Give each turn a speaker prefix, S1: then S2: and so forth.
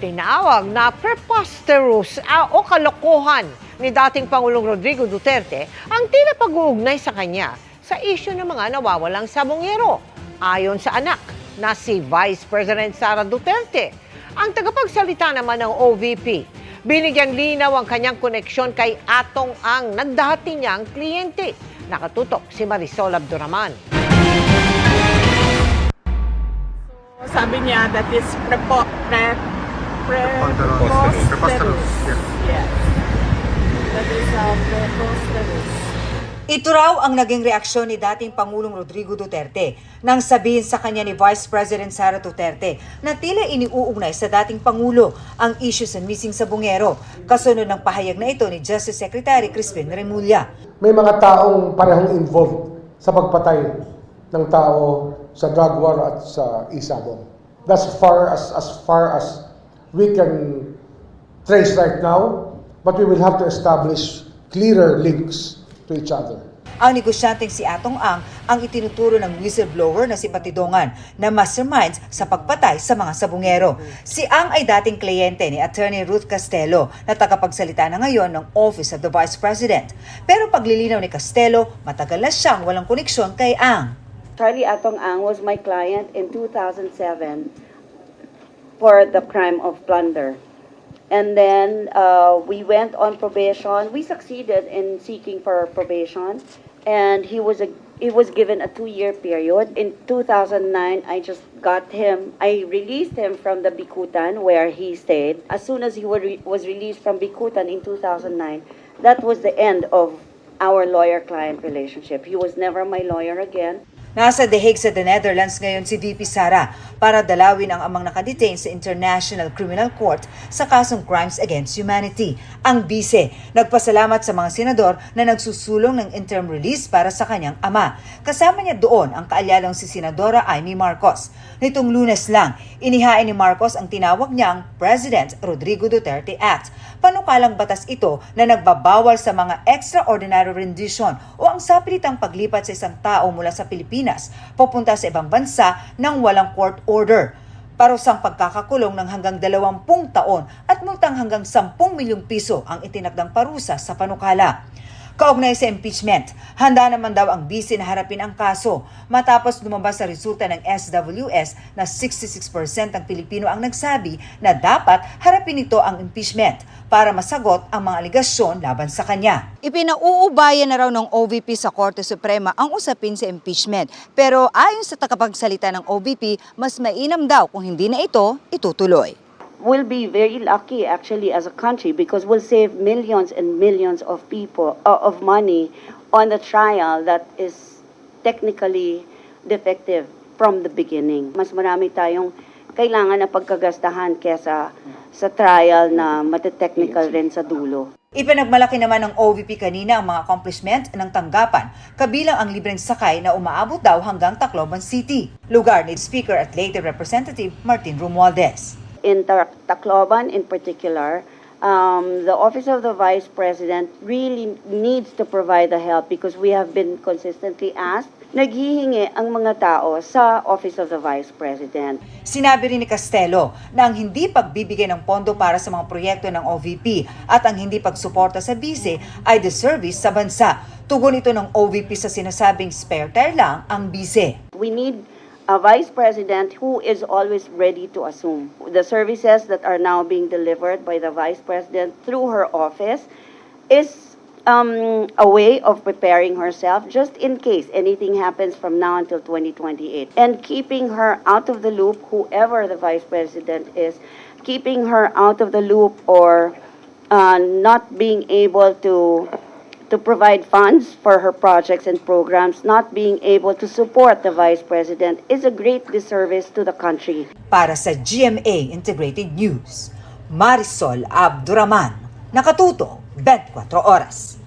S1: Tinawag na preposterous ah, o kalokohan ni dating Pangulong Rodrigo Duterte ang tila pag-uugnay sa kanya sa isyu ng mga nawawalang sabongero. Ayon sa anak na si Vice President Sara Duterte, ang tagapagsalita naman ng OVP, binigyan linaw ang kanyang koneksyon kay Atong ang nagdati niyang kliyente. Nakatutok si Marisol Abduraman.
S2: Sabi niya that is prepo, pre, pre,
S3: Preposterous. Yes.
S2: Yes. That.
S4: Ito raw ang naging reaksyon ni dating Pangulong Rodrigo Duterte nang sabihin sa kanya ni Vice President Sara Duterte na tila iniuugnay sa dating Pangulo ang issue sa missing sa Bungero, kasunod ng pahayag na ito ni Justice Secretary Crispin Remulla.
S5: may mga taong parehong involved sa pagpatay ng tao sa drug war at sa isabong. That's far as as far as we can trace right now, but we will have to establish clearer links to each other.
S4: Ang negosyanteng si Atong Ang ang itinuturo ng whistleblower na si Patidongan na masterminds sa pagpatay sa mga sabungero. Si Ang ay dating kliyente ni Attorney Ruth Castello na tagapagsalita na ngayon ng Office of the Vice President. Pero paglilinaw ni Castello, matagal na siyang walang koneksyon kay Ang.
S6: Charlie Atong Ang was my client in 2007 for the crime of plunder. And then uh, we went on probation. We succeeded in seeking for probation, and he was a he was given a two-year period. In 2009, I just got him. I released him from the Bikutan where he stayed. As soon as he re- was released from Bikutan in 2009, that was the end of our lawyer-client relationship. He was never my lawyer again.
S4: Nasa The Hague sa The Netherlands ngayon si VP Sara para dalawin ang amang nakadetain sa International Criminal Court sa kasong Crimes Against Humanity. Ang bise, nagpasalamat sa mga senador na nagsusulong ng interim release para sa kanyang ama. Kasama niya doon ang kaalyadong si Senadora Amy Marcos. Nitong lunes lang, inihain ni Marcos ang tinawag niyang President Rodrigo Duterte Act. Panukalang batas ito na nagbabawal sa mga extraordinary rendition o ang sapilitang paglipat sa isang tao mula sa Pilipinas papunta sa ibang bansa nang walang court order. Parusang pagkakakulong ng hanggang 20 taon at multang hanggang 10 milyong piso ang itinakdang parusa sa panukala. Kaugnay sa impeachment, handa naman daw ang BC na harapin ang kaso matapos lumabas sa resulta ng SWS na 66% ng Pilipino ang nagsabi na dapat harapin nito ang impeachment para masagot ang mga aligasyon laban sa kanya. Ipinauubayan na raw ng OVP sa Korte Suprema ang usapin sa impeachment. Pero ayon sa tagapagsalita ng OVP, mas mainam daw kung hindi na ito itutuloy.
S6: we'll be very lucky actually as a country because we'll save millions and millions of people uh, of money on the trial that is technically defective from the beginning. Mas marami tayong kailangan na pagkagastahan kesa sa trial na mate-technical rin sa dulo.
S4: Ipinagmalaki naman ng OVP kanina ang mga accomplishment ng tanggapan, kabilang ang libreng sakay na umaabot daw hanggang Tacloban City, lugar ni Speaker at later Representative Martin Romualdez.
S6: in Ta- Tacloban in particular, um, the Office of the Vice President really needs to provide the help because we have been consistently asked. Naghihingi ang mga tao sa Office of the Vice President.
S4: Sinabi rin ni Castello na ang hindi pagbibigay ng pondo para sa mga proyekto ng OVP at ang hindi pagsuporta sa BISE ay disservice sa bansa. Tugon ito ng OVP sa sinasabing spare tire lang ang BISE.
S6: We need a Vice President who is always ready to assume the services that are now being delivered by the Vice President through her office is um, a way of preparing herself just in case anything happens from now until 2028 and keeping her out of the loop, whoever the Vice President is, keeping her out of the loop or uh, not being able to to provide funds for her projects and programs, not being able to support the Vice President is a great disservice to the country.
S4: Para sa GMA Integrated News, Marisol Abduraman, Nakatuto, 24 Oras.